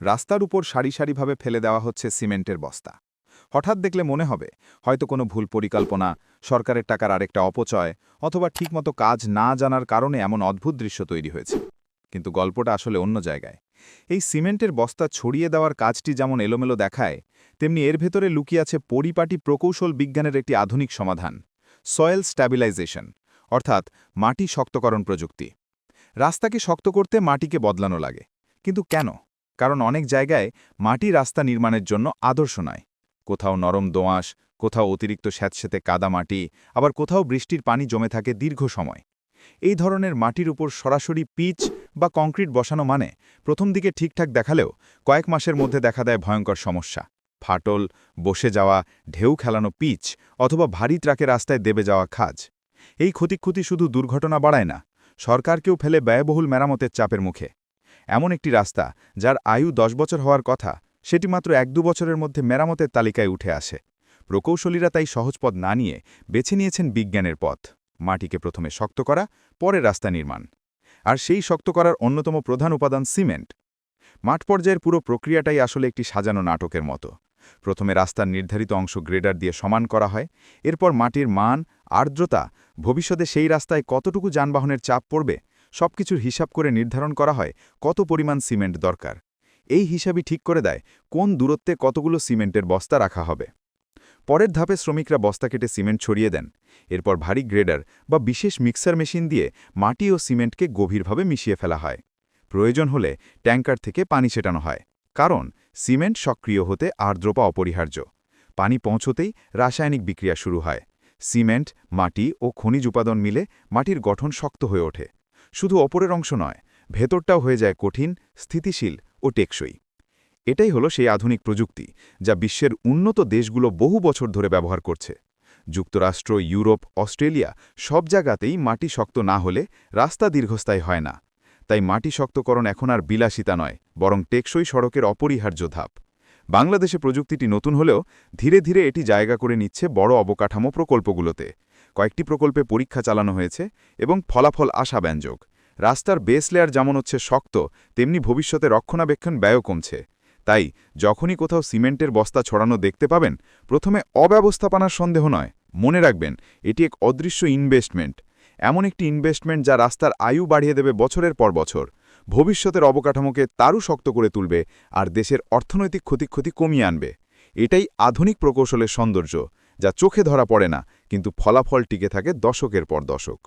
রাস্তার উপর সারি সারিভাবে ফেলে দেওয়া হচ্ছে সিমেন্টের বস্তা। হঠাৎ দেখলে মনে হবে, হয়তো কোনো ভুল পরিকল্পনা, সরকারের টাকার আরেকটা অপচয়, অথবা ঠিকমতো কাজ না জানার কারণে এমন অদ্ভুত দৃশ্য তৈরি হয়েছে। কিন্তু গল্পটা আসলে অন্য জায়গায়। এই সিমেন্টের বস্তা ছড়িয়ে দেওয়ার কাজটি যেমন এলোমেলো দেখায়, তেমনি এর ভেতরে লুকিয়ে আছে পরিপাটি প্রকৌশল বিজ্ঞানের একটি আধুনিক সমাধান, সয়েল স্ট্যাবিলাইজেশন, অর্থাৎ মাটি শক্তকরণ প্রযুক্তি। রাস্তাকে শক্ত করতে মাটিকে বদলানো লাগে। কিন্তু কেন? কারণ অনেক জায়গায় মাটি রাস্তা নির্মাণের জন্য আদর্শ নয়। কোথাও নরম দোঁয়াশ কোথাও অতিরিক্ত স্যাঁতস্যাঁতে কাদা মাটি, আবার কোথাও বৃষ্টির পানি জমে থাকে দীর্ঘ সময়। এই ধরনের মাটির উপর সরাসরি পিচ বা কংক্রিট বসানো মানে প্রথম দিকে ঠিকঠাক দেখালেও কয়েক মাসের মধ্যে দেখা দেয় ভয়ঙ্কর সমস্যা। ফাটল, বসে যাওয়া, ঢেউ খেলানো পিচ অথবা ভারী ট্রাকে রাস্তায় দেবে যাওয়া খাজ। এই ক্ষতিক্ষতি শুধু দুর্ঘটনা বাড়ায় না, সরকারকেও ফেলে ব্যয়বহুল মেরামতের চাপের মুখে। এমন একটি রাস্তা যার আয়ু দশ বছর হওয়ার কথা, সেটি মাত্র এক দু বছরের মধ্যে মেরামতের তালিকায় উঠে আসে। প্রকৌশলীরা তাই সহজ পথ না নিয়ে বেছে নিয়েছেন বিজ্ঞানের পথ, মাটিকে প্রথমে শক্ত করা, পরে রাস্তা নির্মাণ। আর সেই শক্ত করার অন্যতম প্রধান উপাদান সিমেন্ট। মাঠ পর্যায়ের পুরো প্রক্রিয়াটাই আসলে একটি সাজানো নাটকের মতো। প্রথমে রাস্তার নির্ধারিত অংশ গ্রেডার দিয়ে সমান করা হয়, এরপর মাটির মান, আর্দ্রতা, ভবিষ্যতে সেই রাস্তায় কতটুকু যানবাহনের চাপ পড়বে সবকিছুর হিসাব করে নির্ধারণ করা হয় কত পরিমাণ সিমেন্ট দরকার। এই হিসাবই ঠিক করে দেয় কোন দূরত্বে কতগুলো সিমেন্টের বস্তা রাখা হবে। পরের ধাপে শ্রমিকরা বস্তা কেটে সিমেন্ট ছড়িয়ে দেন। এরপর ভারী গ্রেডার বা বিশেষ মিক্সার মেশিন দিয়ে মাটি ও সিমেন্টকে গভীরভাবে মিশিয়ে ফেলা হয়। প্রয়োজন হলে ট্যাঙ্কার থেকে পানি ছেটানো হয়, কারণ সিমেন্ট সক্রিয় হতে আর্দ্রপা অপরিহার্য। পানি পৌঁছতেই রাসায়নিক বিক্রিয়া শুরু হয়। সিমেন্ট, মাটি ও খনিজ উপাদান মিলে মাটির গঠন শক্ত হয়ে ওঠে। শুধু অপরের অংশ নয়, ভেতরটাও হয়ে যায় কঠিন, স্থিতিশীল ও টেকসই। এটাই হলো সেই আধুনিক প্রযুক্তি, যা বিশ্বের উন্নত দেশগুলো বহু বছর ধরে ব্যবহার করছে। যুক্তরাষ্ট্র, ইউরোপ, অস্ট্রেলিয়া সব জায়গাতেই মাটি শক্ত না হলে রাস্তা দীর্ঘস্থায়ী হয় না। তাই মাটি শক্তকরণ এখন আর বিলাসিতা নয়, বরং টেকসই সড়কের অপরিহার্য ধাপ। বাংলাদেশে প্রযুক্তিটি নতুন হলেও ধীরে ধীরে এটি জায়গা করে নিচ্ছে বড় অবকাঠামো প্রকল্পগুলোতে। কয়েকটি প্রকল্পে পরীক্ষা চালানো হয়েছে এবং ফলাফল আশাব্যঞ্জক। রাস্তার বেস লেয়ার যেমন হচ্ছে শক্ত, তেমনি ভবিষ্যতে রক্ষণাবেক্ষণ ব্যয়ও কমছে। তাই, যখনই কোথাও সিমেন্টের বস্তা ছড়ানো দেখতে পাবেন, প্রথমে অব্যবস্থাপনার সন্দেহ নয়। মনে রাখবেন, এটি এক অদৃশ্য ইনভেস্টমেন্ট এমন একটি ইনভেস্টমেন্ট যা রাস্তার আয়ু বাড়িয়ে দেবে বছরের পর বছর। ভবিষ্যতের অবকাঠামোকে তারও শক্ত করে তুলবে আর দেশের অর্থনৈতিক ক্ষতিক্ষতি কমিয়ে আনবে। এটাই আধুনিক প্রকৌশলের সৌন্দর্য, যা চোখে ধরা পড়ে না, কিন্তু ফলাফল টিকে থাকে দশকের পর দশক।